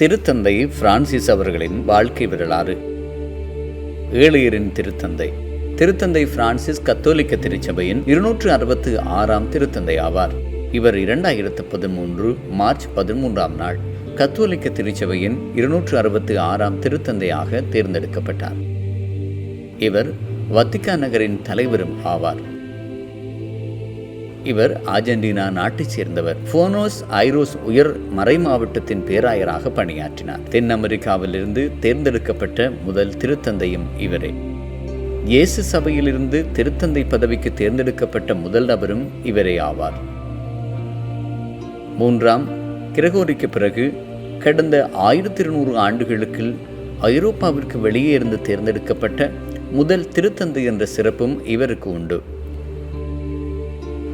திருத்தந்தை பிரான்சிஸ் அவர்களின் வாழ்க்கை வரலாறு. ஏழையரின் திருத்தந்தை. திருத்தந்தை பிரான்சிஸ் கத்தோலிக்க திருச்சபையின் இருநூற்று அறுபத்து ஆறாம் திருத்தந்தை ஆவார். இவர் இரண்டாயிரத்து பதிமூன்று மார்ச் பதிமூன்றாம் நாள் கத்தோலிக்க திருச்சபையின் இருநூற்று அறுபத்து ஆறாம் திருத்தந்தையாக தேர்ந்தெடுக்கப்பட்டார். இவர் வத்திக்கா நகரின் தலைவரும் ஆவார். இவர் அர்ஜென்டினா நாட்டைச் சேர்ந்தவர். போனோஸ் ஐரோஸ் உயர் மறை மாவட்டத்தின் பேராயராக பணியாற்றினார். தென் அமெரிக்காவிலிருந்து தேர்ந்தெடுக்கப்பட்ட முதல் திருத்தந்தையும் இவரே. இயேசு சபையிலிருந்து திருத்தந்தை பதவிக்கு தேர்ந்தெடுக்கப்பட்ட முதல் நபரும் இவரே ஆவார். மூன்றாம் கிரகோரிக்கு பிறகு கடந்த ஆயிரத்தி இருநூறு ஆண்டுகளுக்கு ஐரோப்பாவிற்கு வெளியே இருந்து தேர்ந்தெடுக்கப்பட்ட முதல் திருத்தந்தை என்ற சிறப்பும் இவருக்கு உண்டு.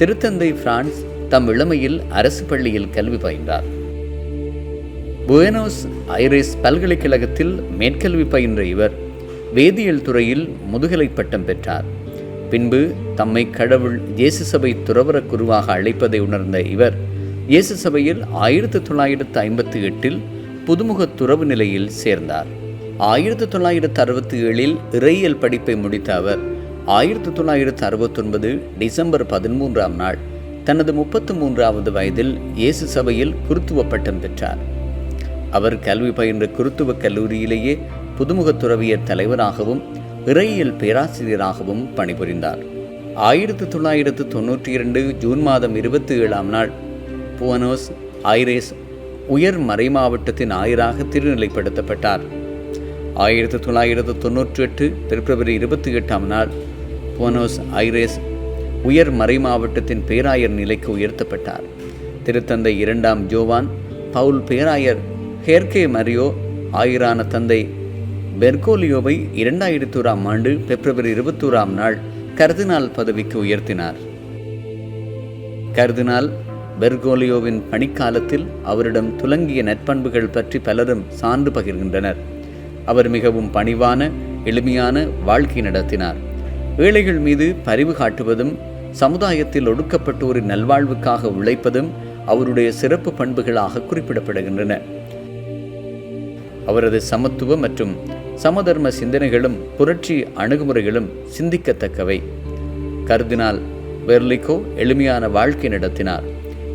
திருத்தந்தை பிரான்ஸ் தம் இளமையில் அரசு பள்ளியில் கல்வி பயின்றார். புயனோஸ் ஐரேஸ் பல்கலைக்கழகத்தில் மேற்கல்வி பயின்ற இவர் வேதியியல் துறையில் முதுகலை பட்டம் பெற்றார். பின்பு தம்மை கடவுள் இயேசு சபை துறவர குருவாக அழைப்பதை உணர்ந்த இவர் இயேசு சபையில் ஆயிரத்தி தொள்ளாயிரத்து ஐம்பத்தி எட்டில் புதுமுக துறவு நிலையில் சேர்ந்தார். ஆயிரத்தி தொள்ளாயிரத்து அறுபத்தி ஏழில் இறையியல் படிப்பை முடித்த அவர் ஆயிரத்தி தொள்ளாயிரத்து அறுபத்தொன்பது டிசம்பர் பதிமூன்றாம் நாள் தனது முப்பத்து மூன்றாவது வயதில் இயேசு சபையில் குருத்துவ பட்டம் பெற்றார். அவர் கல்வி பயின்ற குருத்துவ கல்லூரியிலேயே புதுமுக துறவியர் தலைவராகவும் இறையியல் பேராசிரியராகவும் பணிபுரிந்தார். ஆயிரத்தி தொள்ளாயிரத்து தொன்னூற்றி இரண்டு ஜூன் மாதம் இருபத்தி ஏழாம் நாள் புவனோஸ் ஐரேஸ் உயர் மறைமாவட்டத்தின் ஆயராக திருநிலைப்படுத்தப்பட்டார். ஆயிரத்தி தொள்ளாயிரத்து தொன்னூற்றி எட்டு பிப்ரவரி இருபத்தி எட்டாம் நாள் போனோஸ் ஐரேஸ் உயர் மறை மாவட்டத்தின் பேராயர் நிலைக்கு உயர்த்தப்பட்டார். திருத்தந்தை இரண்டாம் ஜோவான் பவுல் பேராயர் ஹேர்கே மரியோ ஆயிரான தந்தை பெர்கோலியோவை இரண்டாயிரத்தோராம் ஆண்டு பிப்ரவரி இருபத்தோராம் நாள் கர்தினால் பதவிக்கு உயர்த்தினார். கர்தினால் பெர்கோலியோவின் பணிக்காலத்தில் அவரிடம் துலங்கிய நற்பண்புகள் பற்றி பலரும் சான்று பகிர்கின்றனர். அவர் மிகவும் பணிவான எளிமையான வாழ்க்கை நடத்தினார். ஏழைகள் மீது பரிவு காட்டுவதும் சமுதாயத்தில் ஒடுக்கப்பட்டோரின் நல்வாழ்வுக்காக உழைப்பதும் அவருடைய சிறப்பு பண்புகளாக குறிப்பிடப்படுகின்றன. அவரது சமத்துவ மற்றும் சமதர்ம சிந்தனைகளும் புரட்சி அணுகுமுறைகளும் சிந்திக்கத்தக்கவை. கருதினால் பெர்லிகோ எளிமையான வாழ்க்கை நடத்தினார்.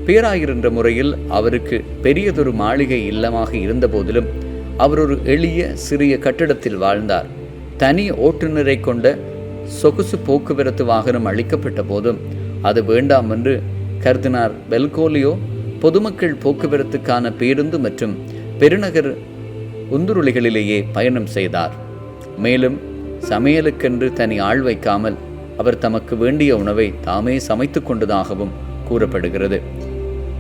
பேராயர் என்ற முறையில் அவருக்கு பெரியதொரு மாளிகை இல்லமாக இருந்தபோதிலும் அவர் ஒரு எளிய சிறிய கட்டிடத்தில் வாழ்ந்தார். தனி ஓட்டுநரை கொண்ட சொகுசு போக்குவரத்து வாகனம் அளிக்கப்பட்ட போதும் அது வேண்டாம் என்று கருதினார் பெல்கோலியோ பொதுமக்கள் போக்குவரத்துக்கான பேருந்து மற்றும் பெருநகர் உந்துருளிகளிலேயே பயணம் செய்தார். மேலும் சமையலுக்கென்று தனி ஆள் வைக்காமல் அவர் தமக்கு வேண்டிய உணவை தாமே சமைத்து கொண்டதாகவும் கூறப்படுகிறது.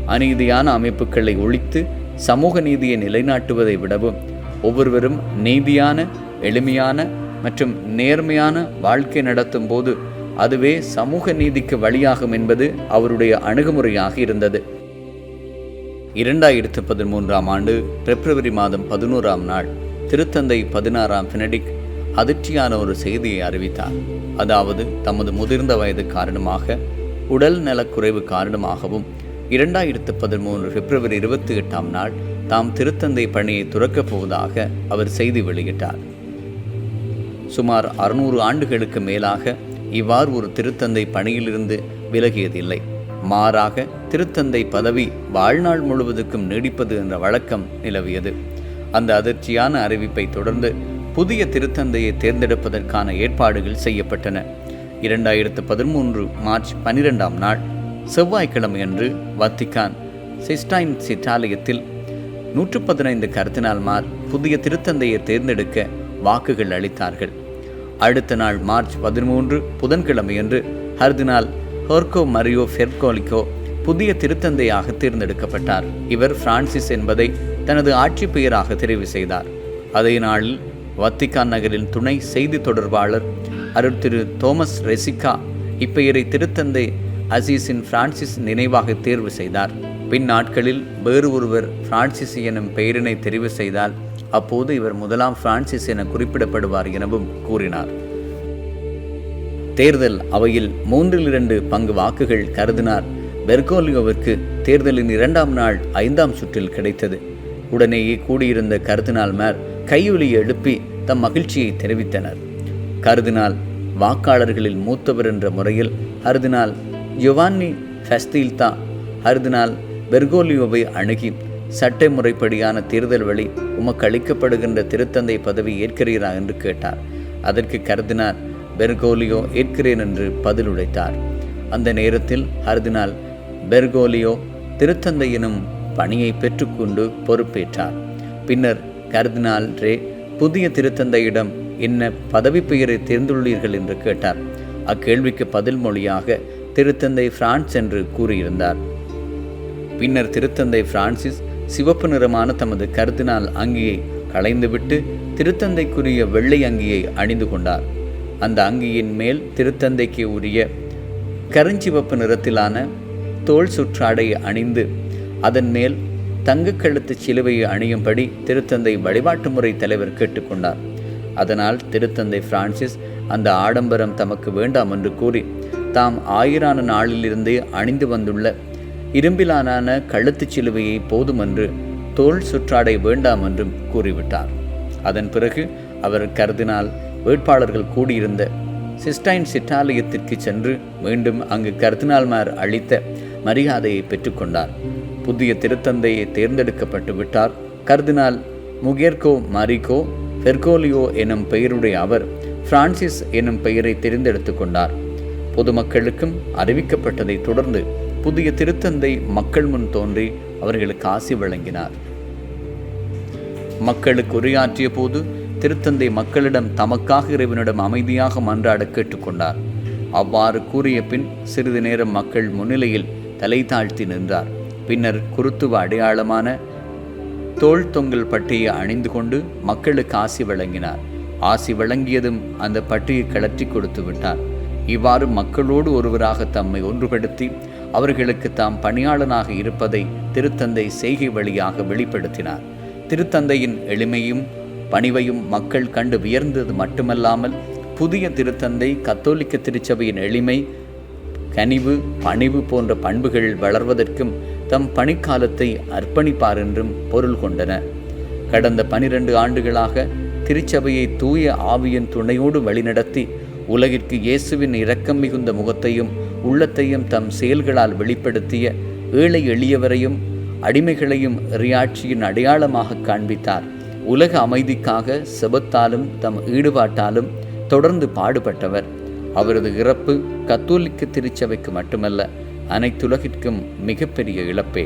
அநீதியான அமைப்புகளை ஒழித்து சமூக நீதியை நிலைநாட்டுவதை விடவும் ஒவ்வொருவரும் நீதியான எளிமையான மற்றும் நேர்மையான வாழ்க்கை நடத்தும் போது அதுவே சமூக நீதிக்கு வழியாகும் என்பது அவருடைய அணுகுமுறையாக இருந்தது. இரண்டாயிரத்து பதிமூன்றாம் ஆண்டு பிப்ரவரி மாதம் பதினோராம் நாள் திருத்தந்தை பதினாறாம் பினடிக் அதிர்ச்சியான ஒரு செய்தியை அறிவித்தார். அதாவது தமது முதிர்ந்த வயது காரணமாக உடல் நலக்குறைவு காரணமாகவும் இரண்டாயிரத்து பதிமூன்று பிப்ரவரி இருபத்தி எட்டாம் நாள் தாம் திருத்தந்தை பணியை துறக்கப் போவதாக அவர் செய்தி வெளியிட்டார். சுமார் அறுநூறு ஆண்டுகளுக்கு மேலாக இவ்வாறு ஒரு திருத்தந்தை பணியிலிருந்து விலகியதில்லை. மாறாக திருத்தந்தை பதவி வாழ்நாள் முழுவதுக்கும் நீடிப்பது என்ற வழக்கம் நிலவியது. அந்த அதிர்ச்சியான அறிவிப்பை தொடர்ந்து புதிய திருத்தந்தையை தேர்ந்தெடுப்பதற்கான ஏற்பாடுகள் செய்யப்பட்டன. இரண்டாயிரத்து பதிமூன்று மார்ச் பனிரெண்டாம் நாள் செவ்வாய்க்கிழமையன்று வத்திக்கான் சிஸ்டைன் சிற்றாலயத்தில் நூற்று பதினைந்து கருத்தினால்மார் புதிய திருத்தந்தையை தேர்ந்தெடுக்க வாக்குகள் அளித்தார்கள். அடுத்த நாள் மார்ச் பதிமூன்று புதன்கிழமையன்று ஹர்தினால் ஹோர்கோ மரியோ ஃபெர்கோலிகோ புதிய திருத்தந்தையாக தேர்ந்தெடுக்கப்பட்டார். இவர் பிரான்சிஸ் என்பதை தனது ஆட்சி பெயராக தெரிவு செய்தார். அதே நாளில் வத்திகான் நகரின் துணை செய்தி தொடர்பாளர் அருள் திரு தோமஸ் ரெசிகா இப்பெயரை திருத்தந்தை அசீஸின் பிரான்சிஸ் நினைவாக தேர்வு செய்தார். பின் நாட்களில் வேறு ஒருவர் பிரான்சிஸ் எனும் பெயரினை தெரிவு செய்தால் அப்போது இவர் முதலாம் பிரான்சிஸ் என குறிப்பிடப்படுவார் எனவும் கூறினார். தேர்தல் அவையில் மூன்றில் இரண்டு பங்கு வாக்குகள் கருதினார். பெர்கோலியோவிற்கு தேர்தலின் இரண்டாம் நாள் ஐந்தாம் சுற்றில் கிடைத்தது. உடனேயே கூடியிருந்த கருதினால் மேர் கையொலி எழுப்பி தம் மகிழ்ச்சியை தெரிவித்தனர். கருதினால் வாக்காளர்களில் மூத்தவர் என்ற முறையில் அருதினால் யுவான்னி ஃபெஸ்தீல்தா அருதினால் பெர்கோலியோவை அணுகி சட்ட முறைப்படியான தேர்தல் வழி உமக்கு அளிக்கப்படுகின்ற திருத்தந்தை பதவி ஏற்கிறீரா என்று கேட்டார். அதற்கு கருதினார் பெர்கோலியோ ஏற்கிறேன் என்று பதில் உழைத்தார் அந்த நேரத்தில் அருதினால் பெர்கோலியோ திருத்தந்தை எனும் பணியை பெற்றுக்கொண்டு பொறுப்பேற்றார். பின்னர் கர்தினால் ரே புதிய திருத்தந்தையிடம் என்ன பதவி பெயரை தேர்ந்துள்ளீர்கள் என்று கேட்டார். அக்கேள்விக்கு பதில் மொழியாக திருத்தந்தை பிரான்ஸ் என்று கூறியிருந்தார். பின்னர் திருத்தந்தை பிரான்சிஸ் சிவப்பு நிறமான தமது கருத்தினால் அங்கியை களைந்துவிட்டு திருத்தந்தைக்குரிய வெள்ளை அங்கியை அணிந்து கொண்டார். அந்த அங்கியின் மேல் திருத்தந்தைக்கு உரிய கருஞ்சிவப்பு நிறத்திலான தோல் சுற்றாடையை அணிந்து அதன் மேல் தங்கக்கழுத்து சிலுவையை அணியும்படி திருத்தந்தை வழிபாட்டு முறை தலைவர் கேட்டுக்கொண்டார் அதனால் திருத்தந்தை பிரான்சிஸ் அந்த ஆடம்பரம் தமக்கு வேண்டாம் என்று கூறி தாம் ஆயிரான நாளிலிருந்தே அணிந்து வந்துள்ள இரும்பிலான கழுத்துச் சிலுவையை போதுமென்று தோல் சுற்றாடை வேண்டாம் என்றும் கூறிவிட்டார். அதன் பிறகு அவர் கருதினால் வேட்பாளர்கள் கூடியிருந்த சிஸ்டைன் சிற்றாலயத்திற்கு சென்று மீண்டும் அங்கு கர்தினால்மார் அளித்த மரியாதையை பெற்றுக்கொண்டார். புதிய திருத்தந்தையை தேர்ந்தெடுக்கப்பட்டு விட்டார். கர்தினால் முகேர்கோ மாரிகோ ஃபெர்கோலியோ எனும் பெயருடைய அவர் பிரான்சிஸ் எனும் பெயரை தெரிந்தெடுத்து கொண்டார். பொதுமக்களுக்கும் அறிவிக்கப்பட்டதை தொடர்ந்து புதிய திருத்தந்தை மக்கள் முன் தோன்றி அவர்களுக்கு ஆசி வழங்கினார். மக்களுக்கு உரையாற்றிய போது திருத்தந்தை மக்களிடம் தமக்காக இறைவனிடம் அமைதியாக மன்றாட கேட்டுக்கொண்டார். அவ்வாறு கூறிய பின் சிறிது நேரம் மக்கள் முன்னிலையில் தலை தாழ்த்தி நின்றார். பின்னர் குருத்துவ அடையாளமான தோல் தொங்கல் பட்டியை அணிந்து கொண்டு மக்களுக்கு ஆசி வழங்கினார். ஆசி வழங்கியதும் அந்த பட்டியை கலற்றி கொடுத்து விட்டார். இவ்வாறு மக்களோடு ஒருவராக தம்மை ஒன்றுபடுத்தி அவர்களுக்கு தாம் பணியாளனாக இருப்பதை திருத்தந்தை செய்கை வழியாக வெளிப்படுத்தினார். திருத்தந்தையின் எளிமையும் பணிவையும் மக்கள் கண்டு வியர்ந்தது மட்டுமல்லாமல் புதிய திருத்தந்தை கத்தோலிக்க திருச்சபையின் எளிமை கனிவு பணிவு போன்ற பண்புகள் வளர்வதற்கும் தம் பணிக்காலத்தை அர்ப்பணிப்பார் என்றும் பொருள் கொண்டன. கடந்த பனிரெண்டு ஆண்டுகளாக திருச்சபையை தூய ஆவியின் துணையோடு வழிநடத்தி உலகிற்கு இயேசுவின் இரக்கம் மிகுந்த முகத்தையும் உள்ளத்தையும் தம் செயல்களால் வெளிப்படுத்திய ஏழை எளியவரையும் அடிமைகளையும் ரியாட்சியின் அடையாளமாக காண்பித்தார். உலக அமைதிக்காக செபத்தாலும் தம் ஈடுபாட்டாலும் தொடர்ந்து பாடுபட்டவர். அவரது இறப்பு கத்தோலிக்க திருச்சபைக்கு மட்டுமல்ல அனைத்துலகிற்கும் மிகப்பெரிய இழப்பே.